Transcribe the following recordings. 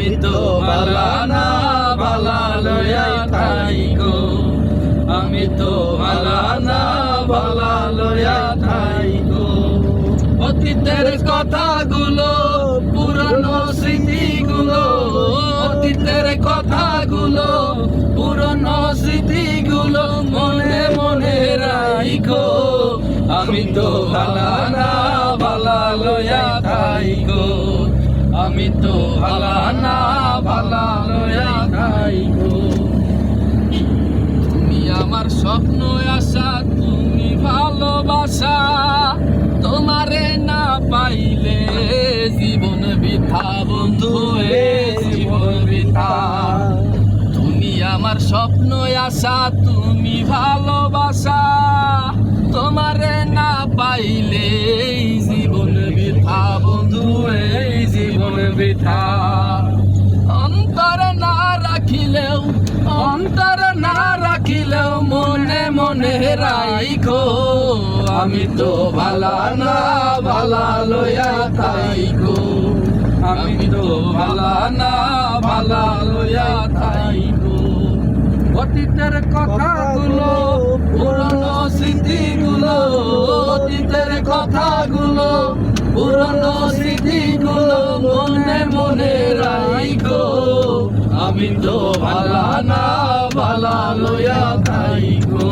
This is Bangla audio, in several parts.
আমি তো ভালা লয়া থাই গো। আমি তো ভালা না লয়া থাই গো। অতীতের কথাগুলো, পুরানো স্মৃতিগুলো, অতীতের কথাগুলো, পুরানো স্মৃতিগুলো মনে মনে রাইখো। আমি তো ভালা না লয়া থাই গো। আমি তো ভালা না, ভালা লয়া তুমি আমার স্বপ্ন, আশা, তুমি ভালোবাসা। তোমারে না পাইলে জীবন বৃথা, বন্ধু জীবন বৃথা। তুমি আমার স্বপ্ন, আশা, তুমি ভালোবাসা। তোমারে না পাইলে জীবন অন্তর না রাখিলেও মনে মনে রাইখো। আমি তো ভালা না, ভালা লয়া থাইকো আমি তো ভালা না, ভালা লয়া থাইকো অতীতের কথাগুলো, পুরনো স্মৃতিগুলো, অতীতের কথাগুলো, পুরনো স্মৃতিগুলো মনে মনে রাইখো। আমি তো ভালা না লয়া থাইকো।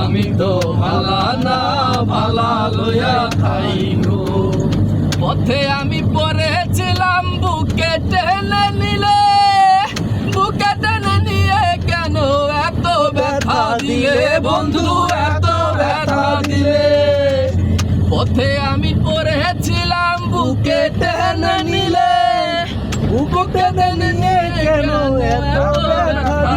আমি তো ভালা না ভালা লয়া থাইকো। পথে আমি পড়েছিলাম, বুকে টেনে নিলে। বুকে টেনে নিয়ে কেন এত ব্যথা দিলে? বন্ধু, এত ব্যথা দিলে। পথে আমি পড়েছিলাম, বুকে টেনে নিলে। বুকে টেনে নিয়ে কেন এত ব্যথা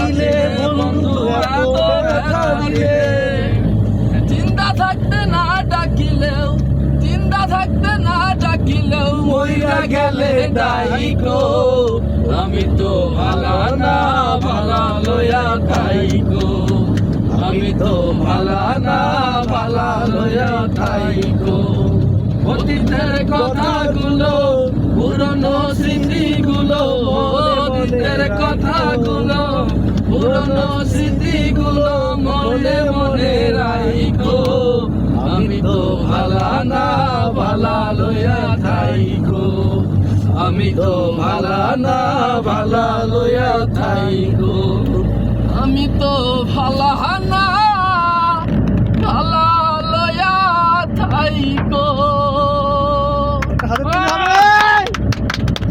গেলে দাইকো আমি তো ভালা না, ভালা লয়া থাইকো আমি তো ভালা না, ভালা লয়া থাইকো অতীতের কথাগুলো, পুরনো স্মৃতিগুলো, অতীতের কথাগুলো, পুরনো স্মৃতিগুলো মনে মনে রাইখো। আমি তো ভালা না, ভালা লয়া থাইকো আমি তো ভালা না ভালা লয়া থাইকো।